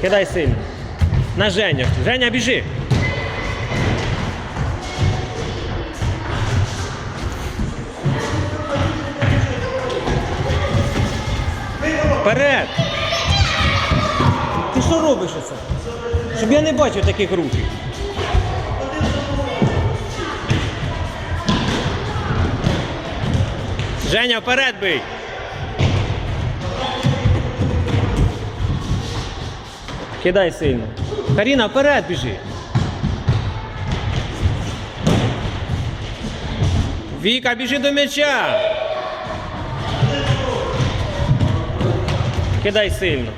Кидай сильно. На Женю. Женя, біжи. Вперед! Ти що робиш оце? Щоб я не бачив таких рухів. Женя, вперед бий! Кидай сильно. Каріна, вперед біжи. Віка, біжи до м'яча. Кидай сильно.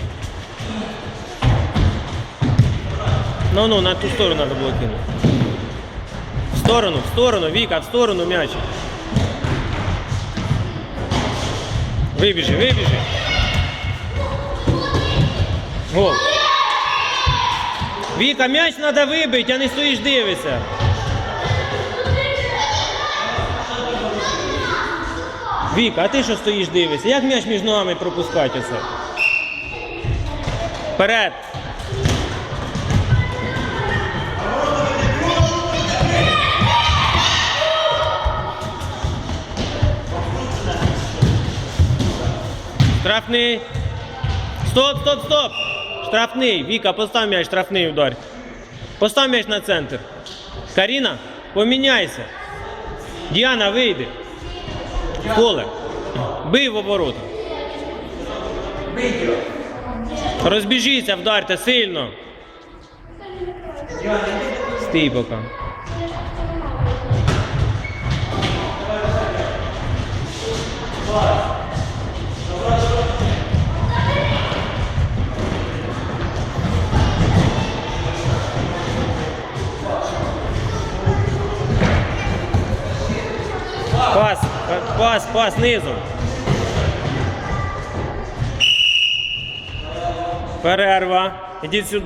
Ну ну, на ту сторону треба було кинути. В сторону, в сторону, Віка, в сторону м'яч. Вибіжи, вибіжи. Гол. Віка, м'яч треба вибити, а не стоїш дивишся. Віка, а ти що стоїш дивишся? Як м'яч між ногами пропускати оце? Вперед! Штрафний. Стоп, стоп, стоп! Штрафний. Віка, постав м'яч, штрафний удар. Постав м'яч на центр. Каріна, поміняйся. Діана, вийди. Поле. Бий в оборота. Розбіжіться, вдарте сильно. Стій поки. Пас, пас, пас низом. Перерва. Ідіть сюди.